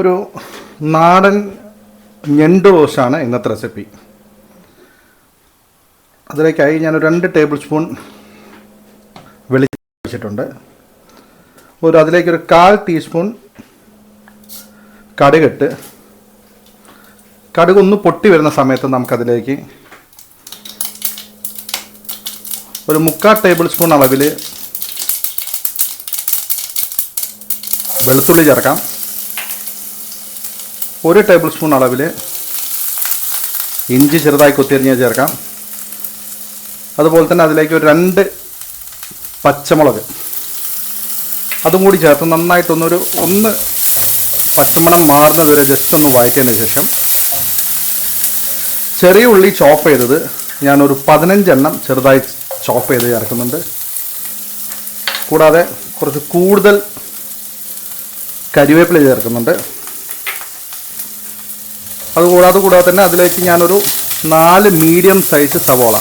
ഒരു നാടൻ ഞണ്ട് റോസ്റ്റാണ് ഇന്നത്തെ റെസിപ്പി. അതിലേക്കായി ഞാൻ രണ്ട് ടേബിൾ സ്പൂൺ വെളിച്ചെണ്ണ ഒഴിച്ചിട്ടുണ്ട്. ഒരു അതിലേക്കൊരു കാൽ ടീസ്പൂൺ കടുകിട്ട് കടുക് ഒന്ന് പൊട്ടി വരുന്ന സമയത്ത് നമുക്കതിലേക്ക് ഒരു മുക്കാൽ ടേബിൾ സ്പൂൺ അളവിൽ വെളുത്തുള്ളി ചേർക്കാം. ഒരു ടേബിൾ സ്പൂൺ അളവിൽ ഇഞ്ചി ചെറുതായി കൊത്തിയരിഞ്ഞ് ചേർക്കാം. അതുപോലെ തന്നെ അതിലേക്ക് ഒരു രണ്ട് പച്ചമുളക്. അതും കൂടി ചേർത്ത് നന്നായിട്ടൊന്നൊരു ഒന്ന് പച്ചമണം മാറുന്നത് വരെ ജസ്റ്റ് ഒന്ന് വഴറ്റിയതിന് ശേഷം ചെറിയ ഉള്ളി ചോപ്പ് ചെയ്തത് ഞാനൊരു പതിനഞ്ചെണ്ണം ചെറുതായി ചോപ്പ് ചെയ്ത് ചേർക്കുന്നുണ്ട്. കൂടാതെ കുറച്ച് കൂടുതൽ കരിവേപ്പില ചേർക്കുന്നുണ്ട്. അതുകൂടാതെ കൂടാതെ തന്നെ അതിലേക്ക് ഞാനൊരു നാല് മീഡിയം സൈസ് സവോള.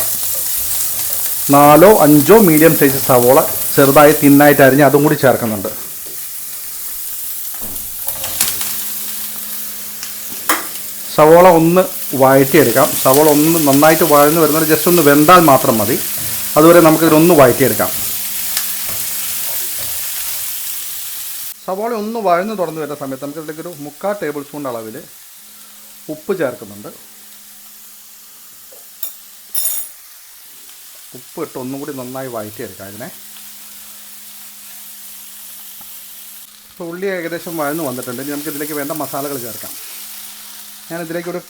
നാലോ അഞ്ചോ മീഡിയം സൈസ് സവോള ചെറുതായി തിന്നായിട്ട് അരിഞ്ഞ് അതും കൂടി ചേർക്കുന്നുണ്ട്. സവോള ഒന്ന് വഴറ്റിയെടുക്കാം. സവോള ഒന്ന് നന്നായിട്ട് വഴന്ന് വരുന്നത് ജസ്റ്റ് ഒന്ന് വെന്താൽ മാത്രം മതി. അതുവരെ നമുക്കിതിനൊന്ന് വഴറ്റിയെടുക്കാം. സവോള ഒന്ന് വഴന്ന് തുടർന്ന് വരുന്ന സമയത്ത് നമുക്കിതിലേക്ക് ഒരു മുക്കാൽ ടേബിൾ സ്പൂൺ അളവിൽ ഉപ്പ് ചേർക്കുന്നുണ്ട്. ഉപ്പ് ഇട്ട് ഒന്നും കൂടി നന്നായി വഴറ്റിയെടുക്കാം അതിനെ ഇപ്പോൾ ഉള്ളി ഏകദേശം വഴന്ന് വന്നിട്ടുണ്ട്. ഇനി നമുക്ക് ഇതിലേക്ക് വേണ്ട മസാലകൾ ചേർക്കാം. ഞാൻ ഇതിലേക്ക് ഒരു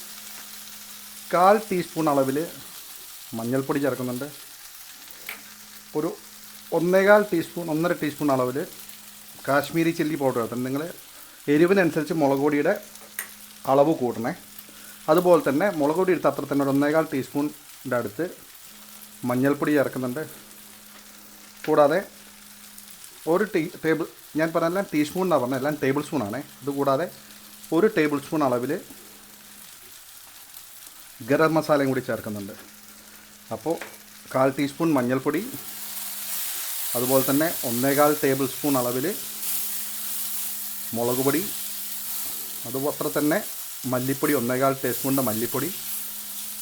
കാൽ ടീസ്പൂൺ അളവിൽ മഞ്ഞൾപ്പൊടി ചേർക്കുന്നുണ്ട്. ഒരു ഒന്നേകാൽ ടീസ്പൂൺ ഒന്നര ടീസ്പൂൺ അളവിൽ കാശ്മീരി ചില്ലി പൗഡർ ചേർത്തിട്ടുണ്ട് നിങ്ങൾ എരിവിനനുസരിച്ച് മുളക് പൊടിയുടെ അളവ് കൂട്ടണേ അതുപോലെ തന്നെ മുളക് പൊടി എടുത്ത് അത്ര തന്നെ ഒന്നേകാൽ ടീസ്പൂണിന്റെ അടുത്ത് മഞ്ഞൾപ്പൊടി ചേർക്കുന്നുണ്ട്. കൂടാതെ ഒരു ടീ ടേബിൾ ഞാൻ പറഞ്ഞെല്ലാം ടീസ്പൂൺ എന്നാണ് പറഞ്ഞത് എല്ലാം ടേബിൾ സ്പൂണാണ് അതുകൂടാതെ ഒരു ടേബിൾ സ്പൂൺ അളവിൽ ഗരം മസാലയും കൂടി ചേർക്കുന്നുണ്ട്. അപ്പോൾ കാൽ ടീസ്പൂൺ മഞ്ഞൾപ്പൊടി അതുപോലെ തന്നെ ഒന്നേകാൽ ടേബിൾ സ്പൂൺ അളവിൽ മുളക് പൊടി അതുപോലെ തന്നെ മല്ലിപ്പൊടി ഒന്നേകാൽ ടീസ്പൂണിന്റെ മല്ലിപ്പൊടി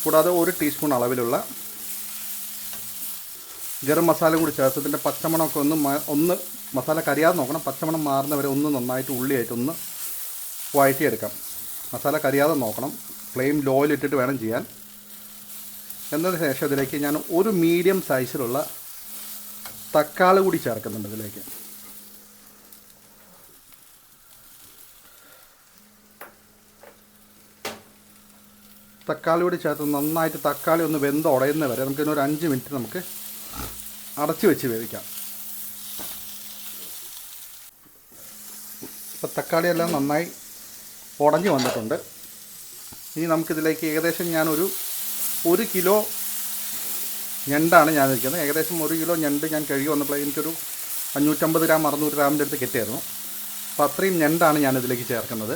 കൂടാതെ ഒരു ടീസ്പൂൺ അളവിലുള്ള ഗരം മസാല കൂടി ചേർത്ത് ഇതിന്റെ പച്ചമണമൊക്കെ ഒന്ന് ഒന്ന് മസാല കരിയാതെ നോക്കണം. പച്ചമണം മാറുന്നവരെ ഒന്ന് നന്നായിട്ട് ഉള്ളിയായിട്ട് ഒന്ന് വഴറ്റിയെടുക്കാം. മസാല കരിയാതെ നോക്കണം. ഫ്ലെയിം ലോയിലിട്ടിട്ട് വേണം ചെയ്യാൻ. എന്നതിന് ശേഷം ഇതിലേക്ക് ഞാൻ ഒരു മീഡിയം സൈസിലുള്ള തക്കാളി കൂടി ചേർക്കുന്നുണ്ട് ഇതിലേക്ക്. തക്കാളി കൂടി ചേർത്ത് നന്നായിട്ട് തക്കാളി ഒന്ന് വെന്ത് ഉടയുന്ന വരെ നമുക്ക് ഇതിനൊരു അഞ്ച് മിനിറ്റ് നമുക്ക് അടച്ചു വെച്ച് വേവിക്കാം. ഇപ്പം തക്കാളിയെല്ലാം നന്നായി ഉടഞ്ഞു വന്നിട്ടുണ്ട്. ഇനി നമുക്കിതിലേക്ക് ഏകദേശം ഞാനൊരു ഒരു കിലോ ഞണ്ടാണ് ഞാൻ വയ്ക്കുന്നത് ഏകദേശം ഒരു കിലോ ഞണ്ട് ഞാൻ കഴുകി വന്നപ്പോൾ എനിക്കൊരു അഞ്ഞൂറ്റമ്പത് ഗ്രാം അറുന്നൂറ് ഗ്രാമിന്റെ അടുത്ത് കിട്ടിയായിരുന്നു. അപ്പോൾ അത്രയും ഞണ്ടാണ് ഞാനിതിലേക്ക് ചേർക്കുന്നത്.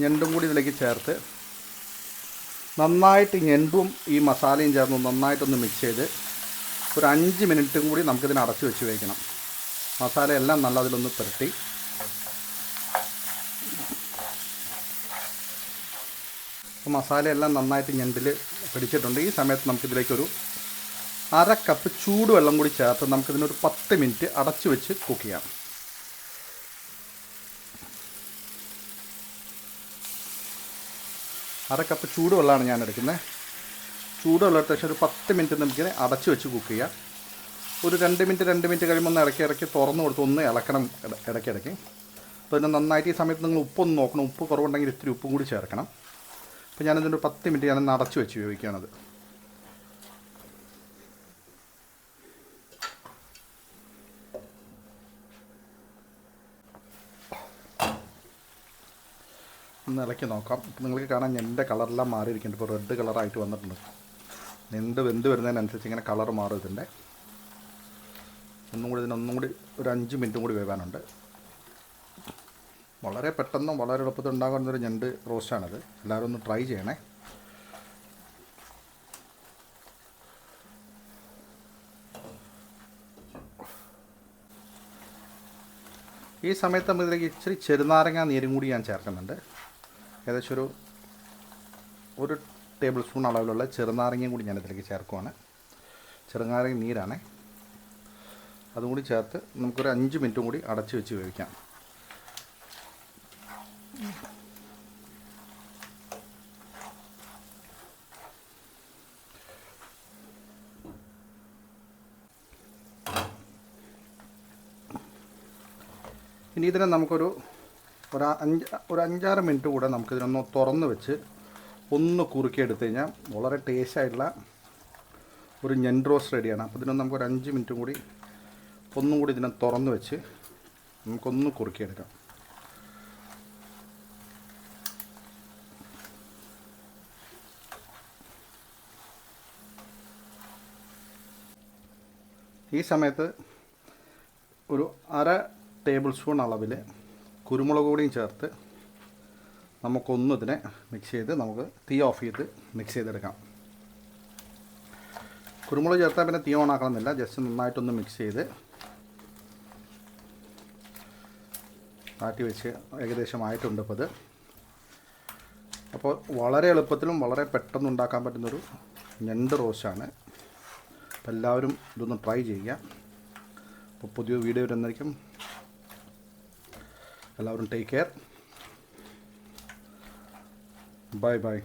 ഞണ്ടും കൂടി ഇതിലേക്ക് ചേർത്ത് നന്നായിട്ട് ഞണ്ടും ഈ മസാലയും ചേർന്ന് നന്നായിട്ടൊന്ന് മിക്സ് ചെയ്ത് ഒരു അഞ്ച് മിനിറ്റും കൂടി നമുക്കിതിനെ അടച്ചു വെച്ച് വയ്ക്കണം മസാലയെല്ലാം നല്ല അതിലൊന്ന് പുരട്ടി. അപ്പോൾ മസാലയെല്ലാം നന്നായിട്ട് ഞണ്ടിൽ പിടിച്ചിട്ടുണ്ട്. ഈ സമയത്ത് നമുക്കിതിലേക്കൊരു അര കപ്പ് ചൂടുവെള്ളം കൂടി ചേർത്ത് നമുക്കിതിനൊരു പത്ത് മിനിറ്റ് അടച്ചു വെച്ച് കുക്ക് ചെയ്യാം. അര കപ്പ് ചൂടുവെള്ളമാണ് ഞാൻ എടുക്കുന്നത്. ചൂടുവെള്ളം എടുത്ത ശേഷം ഒരു പത്ത് മിനിറ്റ് നമുക്ക് അടച്ചു വെച്ച് കുക്ക് ചെയ്യാം. ഒരു രണ്ട് മിനിറ്റ് രണ്ട് മിനിറ്റ് കഴിയുമ്പോൾ ഒന്ന് ഇടയ്ക്ക് ഇടയ്ക്ക് തുറന്ന് കൊടുത്ത് ഒന്ന് ഇളക്കണം ഇട- ഇടയ്ക്കിടയ്ക്ക് അപ്പോൾ ഇതിന് നന്നായിട്ട് ഈ സമയത്ത് നിങ്ങൾ ഉപ്പൊന്ന് നോക്കണം. ഉപ്പ് കുറവുണ്ടെങ്കിൽ ഇത്തിരി ഉപ്പും കൂടി ചേർക്കണം. അപ്പോൾ ഞാനിതിന്റെ പത്ത് മിനിറ്റ് ഞാനൊന്ന് അടച്ചു വെച്ച് ഉപയോഗിക്കുകയാണത്. ഒന്ന് നോക്കാം. നിങ്ങൾക്ക് കാണാൻ എന്റെ കളറെല്ലാം മാറിയിരിക്കുന്നുണ്ട്. ഇപ്പോൾ റെഡ് കളറായിട്ട് വന്നിട്ടുണ്ട്. നിണ്ട് വെന്ത് വരുന്നതിനനുസരിച്ച് ഇങ്ങനെ കളർ മാറും ഇതിന്റെ ഒന്നും കൂടി ഇതിനൊന്നും കൂടി ഒരു അഞ്ച് മിനിറ്റും കൂടി വേവാനുണ്ട്. വളരെ പെട്ടെന്ന് വളരെ എളുപ്പത്തിൽ ഉണ്ടാകുന്ന ഒരു ഞണ്ട് റോസ്റ്റാണിത് എല്ലാവരും ഒന്ന് ട്രൈ ചെയ്യണേ. ഈ സമയത്ത് നമ്മൾ ഇതിലേക്ക് ഇച്ചിരി ചെറുനാരങ്ങ നീരും കൂടി ഞാൻ ചേർക്കുന്നുണ്ട്. ഏകദേശം ഒരു ഒരു ടേബിൾ സ്പൂൺ അളവിലുള്ള ചെറുനാരങ്ങയും കൂടി ഞാൻ ഇതിലേക്ക് ചേർക്കുവാണ്. ചെറുനാരങ്ങ നീരാണ്. അതും കൂടി ചേർത്ത് നമുക്കൊരു അഞ്ച് മിനിറ്റും കൂടി അടച്ച് വെച്ച് വേവിക്കാം. ഇനി ഇതിനെ നമുക്കൊരു ഒരു അഞ്ച് ഒരു അഞ്ചാറ് മിനിറ്റ് കൂടെ നമുക്കിതിനൊന്ന് തുറന്ന് വെച്ച് ഒന്ന് കുറുക്കി എടുത്തു കഴിഞ്ഞാൽ വളരെ ടേസ്റ്റ് ആയിട്ടുള്ള ഒരു റോസ്റ്റ് റെഡിയാണ് അപ്പോൾ ഇതിനൊന്ന് നമുക്കൊരു അഞ്ച് മിനിറ്റും കൂടി ഒന്നും കൂടി ഇതിനെ തുറന്ന് വെച്ച് നമുക്കൊന്ന് കുറുക്കിയെടുക്കാം. ഈ സമയത്ത് ഒരു അര ടേബിൾ സ്പൂൺ അളവിൽ കുരുമുളക് പൊടിയും ചേർത്ത് നമുക്കൊന്ന് ഇതിനെ മിക്സ് ചെയ്ത് നമുക്ക് തീ ഓഫ് ചെയ്ത് മിക്സ് ചെയ്തെടുക്കാം. കുരുമുളക് ചേർത്താൽ പിന്നെ തീ ഓൺ ആക്കണമെന്നില്ല. ജസ്റ്റ് നന്നായിട്ടൊന്ന് മിക്സ് ചെയ്ത് മാറ്റി വെച്ച് ഏകദേശം ആയിട്ടുണ്ട് ഇപ്പോൾ ഇത്. അപ്പോൾ വളരെ എളുപ്പത്തിലും വളരെ പെട്ടെന്ന് ഉണ്ടാക്കാൻ പറ്റുന്നൊരു ഞണ്ട് റോസ്റ്റാണ്. അപ്പോൾ എല്ലാവരും ഇതൊന്ന് ട്രൈ ചെയ്യുക. അപ്പോൾ പുതിയ വീഡിയോ വരുന്നതായിരിക്കും. എല്ലാവരും ടേക്ക് കെയർ ബൈ ബൈ